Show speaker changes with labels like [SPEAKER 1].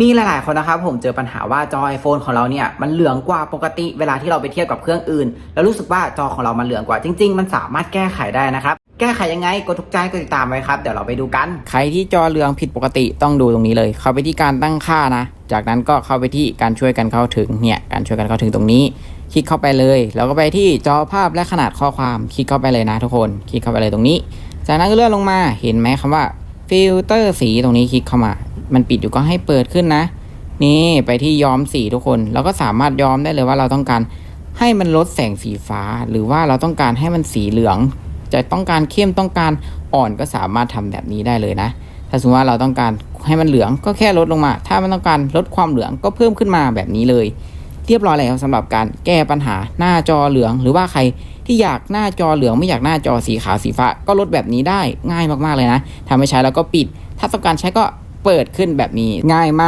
[SPEAKER 1] มีหลาย ๆ คนนะครับผมเจอปัญหาว่าจอ iPhone ของเราเนี่ยมันเหลืองกว่าปกติเวลาที่เราไปเทียบกับเครื่องอื่น แล้วรู้สึกว่าจอของเรามันเหลืองกว่าจริง ๆ มันสามารถแก้ไขได้นะครับ แก้ไขยังไงกดถูกใจกดติดตามไว้ครับเดี๋ยวเราไปดูกัน ใครที่จอเหลืองผิดปกติต้องดูตรงนี้เลย เข้าไปที่การตั้งค่านะ จากนั้นก็เข้าไปที่การช่วยกันเข้าถึงเนี่ยการช่วยกันเข้าถึงตรงนี้ คลิกเข้าไปเลย แล้วก็ไปที่จอภาพและขนาดข้อความคลิกเข้าไปเลยนะ ทุกคนคลิกเข้าไปเลยตรงนี้ จากนั้นก็เลื่อนลงมาเห็นไหมคำว่าฟิลเตอร์สีตรงนี้คลิกเข้ามา มันปิดอยู่ก็ให้เปิดขึ้นนะ นี่ไปที่ย้อมสีทุกคน เราก็สามารถย้อมได้เลยว่าเราต้องการให้มันลดแสงสีฟ้า หรือว่าเราต้องการให้มันสีเหลือง จะต้องการเข้มต้องการอ่อนก็สามารถทำแบบนี้ได้เลยนะ ถ้าสมมติว่าเราต้องการให้มันเหลืองก็แค่ลดลงมา ถ้ามันต้องการลดความเหลืองก็เพิ่มขึ้นมาแบบนี้เลย เรียบร้อยแล้วสำหรับการแก้ปัญหาหน้าจอเหลือง หรือว่าใครที่อยากหน้าจอเหลืองไม่อยากหน้าจอสีขาวสีฟ้าก็ลดแบบนี้ได้ง่ายมากๆเลยนะถ้าไม่ใช้แล้วก็ปิด ถ้าต้องการใช้ก็ เปิดขึ้นแบบนี้ง่ายมาก